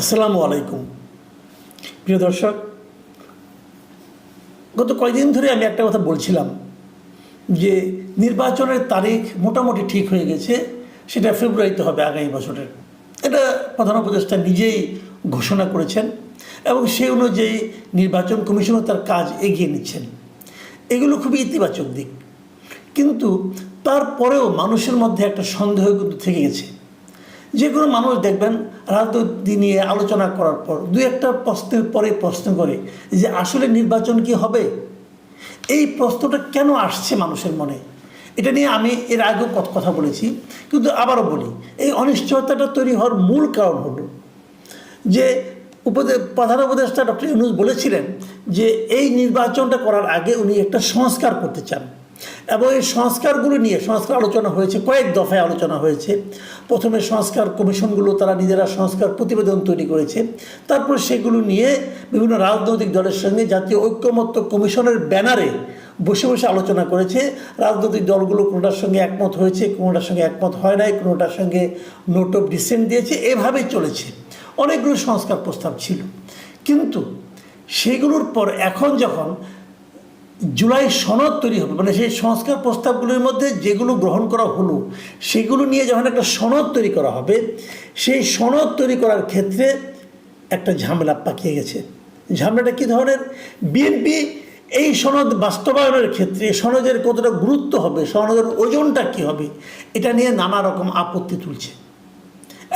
আসসালামু আলাইকুম। প্রিয় দর্শক, গত কয়েকদিন ধরে আমি একটা কথা বলছিলাম যে নির্বাচনের তারিখ মোটামুটি ঠিক হয়ে গেছে, সেটা ফেব্রুয়ারিতে হবে আগামী বছরের। এটা প্রধান উপদেষ্টা নিজেই ঘোষণা করেছেন এবং সেই অনুযায়ী নির্বাচন কমিশনও তার কাজ এগিয়ে নিচ্ছেন। এগুলো খুবই ইতিবাচক দিক। কিন্তু তারপরেও মানুষের মধ্যে একটা সন্দেহ কিন্তু থেকে গেছে। যে কোনো মানুষ দেখবেন রাজনীতি নিয়ে আলোচনা করার পর দু একটা প্রশ্নের পরে প্রশ্ন করে যে আসলে নির্বাচন কি হবে? এই প্রশ্নটা কেন আসছে মানুষের মনে? এটা নিয়ে আমি এর আগেও কথা বলেছি, কিন্তু আবারও বলি, এই অনিশ্চয়তাটা তৈরি হওয়ার মূল কারণ হলো যে উপদে, প্রধান উপদেষ্টা ডক্টর ইউনুস বলেছিলেন যে এই নির্বাচনটা করার আগে উনি একটা সংস্কার করতে চান। এবং এই সংস্কারগুলো নিয়ে সংস্কার আলোচনা হয়েছে, কয়েক দফায় আলোচনা হয়েছে। প্রথমে সংস্কার কমিশনগুলো, তারা নিজেরা সংস্কার প্রতিবেদন তৈরি করেছে। তারপর সেগুলো নিয়ে বিভিন্ন রাজনৈতিক দলের সঙ্গে জাতীয় ঐক্যমত্য কমিশনের ব্যানারে বসে বসে আলোচনা করেছে। রাজনৈতিক দলগুলো কোনোটার সঙ্গে একমত হয়েছে, কোনোটার সঙ্গে একমত হয় নাই, কোনোটার সঙ্গে নোট অফ ডিসেন্ট দিয়েছে, এভাবেই চলেছে। অনেকগুলো সংস্কার প্রস্তাব ছিল। কিন্তু সেগুলোর পর এখন যখন জুলাই সনদ তৈরি হবে। মানে সেই সংস্কার প্রস্তাবগুলোর মধ্যে যেগুলো গ্রহণ করা হলো, সেগুলো নিয়ে যখন একটা সনদ তৈরি করা হবে, সেই সনদ তৈরি করার ক্ষেত্রে একটা ঝামেলা পাকিয়ে গেছে। ঝামেলাটা কী ধরনের? বিএনপি এই সনদ বাস্তবায়নের ক্ষেত্রে সনদের কতটা গুরুত্ব হবে, সনদের ওজনটা কী হবে, এটা নিয়ে নানা রকম আপত্তি তুলছে।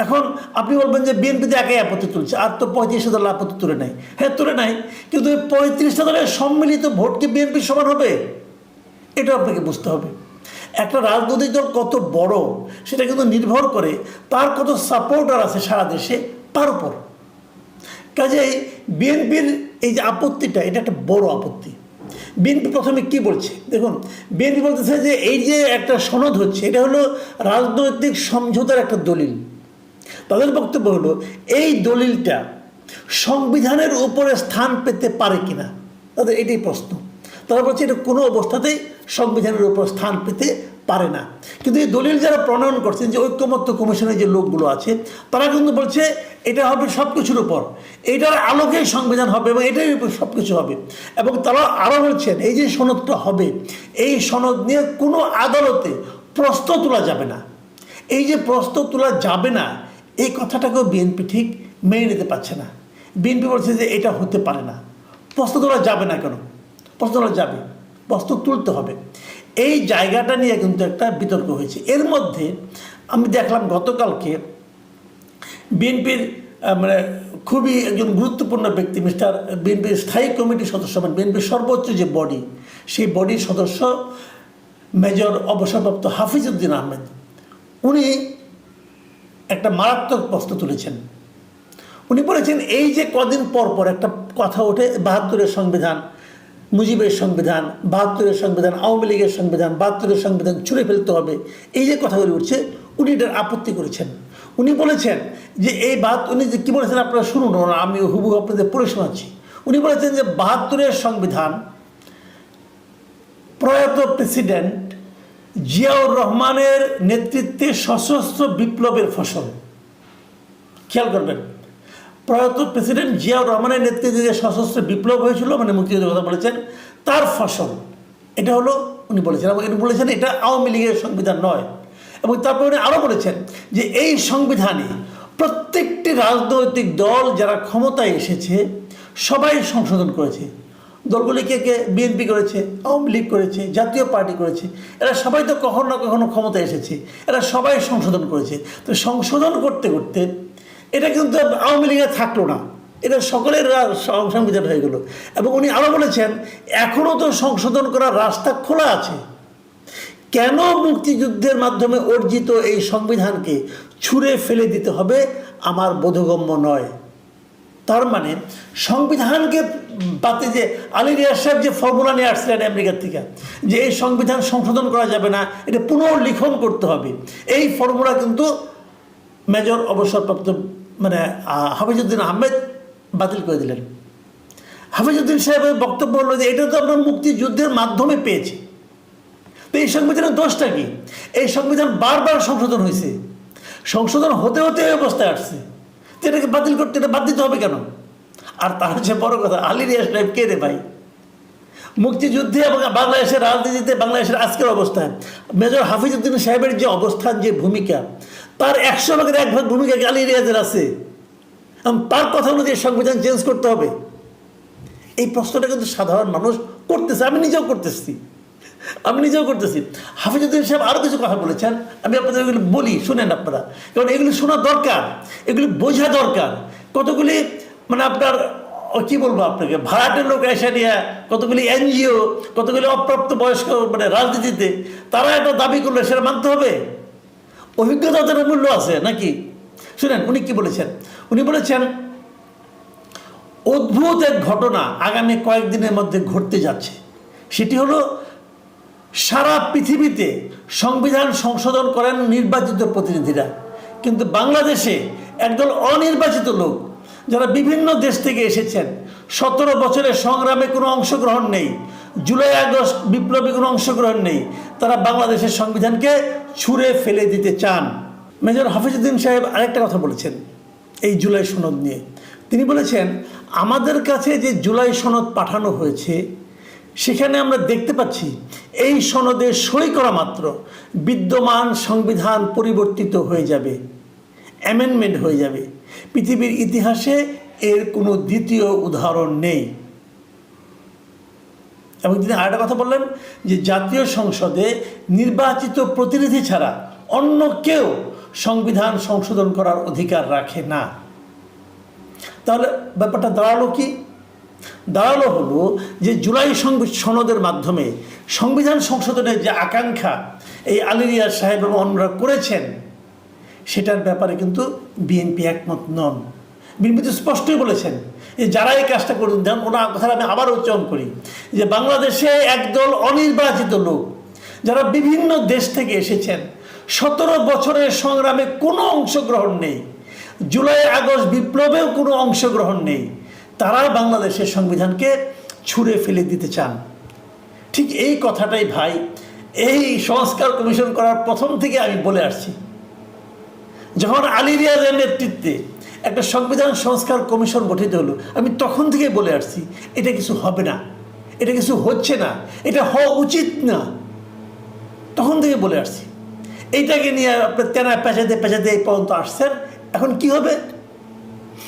এখন আপনি বলবেন যে বিএনপিতে একাই আপত্তি তুলছে, আর তো পঁয়ত্রিশ দল আপত্তি তুলে নেয় হ্যাঁ তুলে নেয় কিন্তু এই পঁয়ত্রিশটা দলের সম্মিলিত ভোট কি বিএনপির সমান হবে? এটা আপনাকে বুঝতে হবে। একটা রাজনৈতিক দল কত বড়, সেটা কিন্তু নির্ভর করে তার কত সাপোর্টার আছে সারা দেশে, তার উপর। কাজেই বিএনপির এই যে আপত্তিটা, এটা একটা বড় আপত্তি। বিএনপি প্রথমে কি বলছে? দেখুন, বিএনপি বলতেছে যে এই যে একটা সনদ হচ্ছে, এটা হলো রাজনৈতিক সমঝোতার একটা দলিল। তাদের বক্তব্য হলো, এই দলিলটা সংবিধানের উপরে স্থান পেতে পারে কিনা? তাদের এটাই প্রশ্ন। তারা বলছে এটা কোনো অবস্থাতেই সংবিধানের উপর স্থান পেতে পারে না। কিন্তু এই দলিল যারা প্রণয়ন করছেন, যে ঐক্যমত্য কমিশনের যে লোকগুলো আছে, তারা কিন্তু বলছে এটা হবে সব কিছুর উপর। এটার আলোকেই সংবিধান হবে এবং এটাই উপর সব কিছু হবে। এবং তারা আরও বলছেন, এই যে সনদটা হবে, এই সনদ নিয়ে কোনো আদালতে প্রশ্ন তোলা যাবে না। এই যে প্রশ্ন তোলা যাবে না এই কথাটাকেও বিএনপি ঠিক মেনে নিতে পারছে না। বিএনপি বলছে যে এটা হতে পারে না। প্রশ্ন তোলা যাবে না কেন? প্রশ্ন তোলা যাবে। প্রশ্ন তুলতে হবে। এই জায়গাটা নিয়ে কিন্তু একটা বিতর্ক হয়েছে। এর মধ্যে আমি দেখলাম গতকালকে বিএনপির মানে খুবই একজন গুরুত্বপূর্ণ ব্যক্তি, মিস্টার বিএনপির স্থায়ী কমিটির সদস্য মানে বিএনপির সর্বোচ্চ যে বডি, সেই বডির সদস্য মেজর অবসরপ্রাপ্ত হাফিজউদ্দিন আহমেদ। উনি একটা মারাত্মক প্রশ্ন তুলেছেন। উনি বলেছেন, এই যে কদিন পর পর একটা কথা ওঠে, বাহাত্তরের সংবিধান, মুজিবের সংবিধান, বাহাত্তরের সংবিধান, আওয়ামী লীগের সংবিধান, বাহাত্তরের সংবিধান ছুঁড়ে ফেলতে হবে, এই যে কথাগুলি উঠছে, উনি এটার আপত্তি করেছেন। উনি বলেছেন যে এই বাহাত উনি যে কী বলেছেন আপনারা শুনুন আমি হুবু আপনাদের পড়ে শোনাচ্ছি। উনি বলেছেন যে বাহাত্তরের সংবিধান প্রয়াত প্রেসিডেন্ট জিয়াউর রহমানের নেতৃত্বে সশস্ত্র বিপ্লবের ফসল। খেয়াল করবেন, প্রয়াত প্রেসিডেন্ট জিয়াউর রহমানের নেতৃত্বে যে সশস্ত্র বিপ্লব হয়েছিল মানে মুক্তিযুদ্ধের কথা বলেছেন, তার ফসল। এটা হলো উনি বলেছেন, এবং উনি বলেছেন এটা আওয়ামী লীগের সংবিধান নয়। এবং তারপরে উনি আরও বলেছেন যে এই সংবিধানে প্রত্যেকটি রাজনৈতিক দল যারা ক্ষমতায় এসেছে, সবাই সংশোধন করেছে। দলগুলি কে বিএনপি করেছে, আওয়ামী লীগ করেছে, জাতীয় পার্টি করেছে। এরা সবাই তো কখনো না কখনো ক্ষমতায় এসেছে। এরা সবাই সংশোধন করেছে। তো সংশোধন করতে করতে এটা কিন্তু আওয়ামী লীগে থাকল না। এটা সকলের সংবিধান হয়ে গেল। এবং উনি আরও বলেছেন এখনও তো সংশোধন করার রাস্তা খোলা আছে। কেন মুক্তিযুদ্ধের মাধ্যমে অর্জিত এই সংবিধানকে ছুঁড়ে ফেলে দিতে হবে? আমার বোধগম্য নয়। তার মানে সংবিধানকে বাতে যে আলী রিয়াজ সাহেব যে ফর্মুলা নিয়ে আসছিলেন আমেরিকার থেকে যে এই সংবিধান সংশোধন করা যাবে না এটা পুনর্লিখন করতে হবে। এই ফর্মুলা কিন্তু মেজর অবসরপ্রাপ্ত মানে আহ, হাফিজউদ্দিন আহমেদ বাতিল করে দিলেন। হাফিজউদ্দিন সাহেবের বক্তব্য হলো যে এটা তো আমরা মুক্তিযুদ্ধের মাধ্যমে পেয়েছি। তো এই সংবিধানের দোষটা কি? এই সংবিধান বারবার সংশোধন হয়েছে সংশোধন হতে হতে অবস্থায় আসছে। এটাকে বাতিল করতে এটা বাদ দিতে হবে কেন? আর তার হচ্ছে বড় কথা আলী রিয়াজ সাহেব কে রে ভাই? মুক্তিযুদ্ধে এবং বাংলাদেশের রাজনীতিতে বাংলাদেশের আজকের অবস্থান, মেজর হাফিজউদ্দিন সাহেবের যে অবস্থান, যে ভূমিকা, তার একশো ভাগের এক ভাগ ভূমিকা আলী রিয়াজের আছে? এবং তার কথা অনুযায়ী সংবিধান চেঞ্জ করতে হবে। এই প্রশ্নটা কিন্তু সাধারণ মানুষ করতেছে, আমি নিজেও করতেছি। আমি নিজেও করতেছি। হাফিজুদ্দিন সাহেব আরও কিছু কথা বলেছেন। আমি আপনাদের এগুলো বলি, শুনেন আপনারা। কারণ এগুলি শোনা দরকার, এগুলি বোঝা দরকার। কতগুলি মানে আপনার কি বলব আপনাকে, ভাড়াটের লোক এসে নিয়ে, কতগুলি এনজিও, কতগুলি অপ্রাপ্ত বয়স্ক মানে রাজনীতিতে, তারা একটা দাবি করলে, সেটা মানতে হবে? অভিজ্ঞতা তাদের মূল্য আছে নাকি? শুনেন, উনি কি বলেছেন? উনি বলেছেন, অদ্ভুত এক ঘটনা আগামী কয়েকদিনের মধ্যে ঘটতে যাচ্ছে। সেটি হলো সারা পৃথিবীতে সংবিধান সংশোধন করেন নির্বাচিত প্রতিনিধিরা। কিন্তু বাংলাদেশে একদল অনির্বাচিত লোক, যারা বিভিন্ন দেশ থেকে এসেছেন, সতেরো বছরের সংগ্রামে কোনো অংশগ্রহণ নেই, জুলাই, আগস্ট বিপ্লবী কোনো অংশগ্রহণ নেই, তারা বাংলাদেশের সংবিধানকে ছুঁড়ে ফেলে দিতে চান। মেজর হাফিজুদ্দিন সাহেব আরেকটা কথা বলেছেন এই জুলাই সনদ নিয়ে। তিনি বলেছেন, আমাদের কাছে যে জুলাই সনদ পাঠানো হয়েছে সেখানে আমরা দেখতে পাচ্ছি এই সনদে সই করা মাত্র বিদ্যমান সংবিধান পরিবর্তিত হয়ে যাবে অ্যামেন্ডমেন্ট হয়ে যাবে। পৃথিবীর ইতিহাসে এর কোনো দ্বিতীয় উদাহরণ নেই। এবং তিনি আরেকটা কথা বললেন যে জাতীয় সংসদে নির্বাচিত প্রতিনিধি ছাড়া অন্য কেউ সংবিধান সংশোধন করার অধিকার রাখে না। তাহলে ব্যাপারটা দাঁড়াল কি? দাঁড়াল হলো যে জুলাই সনদের মাধ্যমে সংবিধান সংশোধনের যে আকাঙ্ক্ষা এই আলিরিয়া সাহেব এবং অন্যরা করেছেন, সেটার ব্যাপারে কিন্তু বিএনপি একমত নন। বিএনপি তো স্পষ্টই বলেছেন যে যারা এই কাজটা করুন, যেমন ওনার কথা আমি আবার উচ্চারণ করি, যে বাংলাদেশে একদল অনির্বাচিত লোক যারা বিভিন্ন দেশ থেকে এসেছেন, সতেরো বছরের সংগ্রামে কোনো অংশগ্রহণ নেই, জুলাই আগস্ট বিপ্লবেও কোনো অংশগ্রহণ নেই তারা বাংলাদেশের সংবিধানকে ছুঁড়ে ফেলে দিতে চান। ঠিক এই কথাটাই ভাই, এই সংস্কার কমিশন করার প্রথম থেকে আমি বলে আসছি। যখন আলী রিয়াজের নেতৃত্বে একটা সংবিধান সংস্কার কমিশন গঠিত হলো, আমি তখন থেকে বলে আসছি, এটা কিছু হবে না, এটা কিছু হচ্ছে না, এটা হওয়া উচিত না। তখন থেকে বলে আসছি। এইটাকে নিয়ে আপনার তেনা পেঁচাতে পেঁচাতে এই পর্যন্ত আসছেন, এখন কি হবে?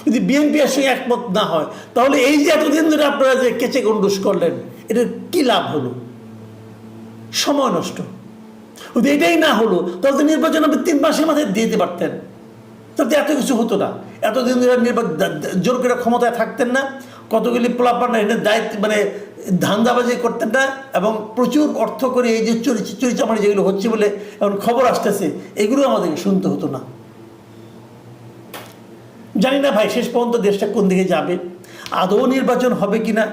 যদি বিএনপি এর সঙ্গে একমত না হয়, তাহলে এই যে এতদিন ধরে আপনারা যে কেচে গন্ডুস করলেন, এটার কি লাভ হলো? সময় নষ্ট। যদি এটাই না হলো, তাহলে তো নির্বাচন আপনি তিন মাসের মাথায় দিয়ে দিতে পারতেন। তাতে এত কিছু হতো না। এতদিন ধরে নির্বাচন জোর করে ক্ষমতায় থাকতেন না, কতগুলি পোলাপান এনে দায়িত্ব মানে ধান্দাবাজি করতেন না, এবং প্রচুর অর্থ করে এই যে চুরি চুরি চামারি যেগুলো হচ্ছে বলে এখন খবর আসতেছে, এগুলো আমাদেরকে শুনতে হতো না। জানি না ভাই, শেষ পর্যন্ত দেশটা কোন দিকে যাবে। আদৌ নির্বাচন হবে কি না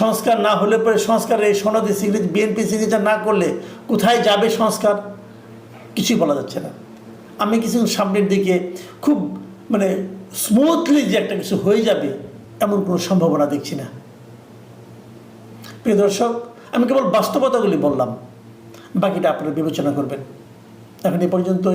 সংস্কার না হলে পরে সংস্কারের এই সনদে সিগনেচার, বিএনপি সিগনেচার না করলে কোথায় যাবে সংস্কার? কিছুই বলা যাচ্ছে না। আমি কিছু সামনের দিকে খুব মানে স্মুথলি যে একটা কিছু হয়ে যাবে, এমন কোনো সম্ভাবনা দেখছি না। প্রিয় দর্শক, আমি কেবল বাস্তবতাগুলি বললাম। বাকিটা আপনারা বিবেচনা করবেন। এখন এ পর্যন্ত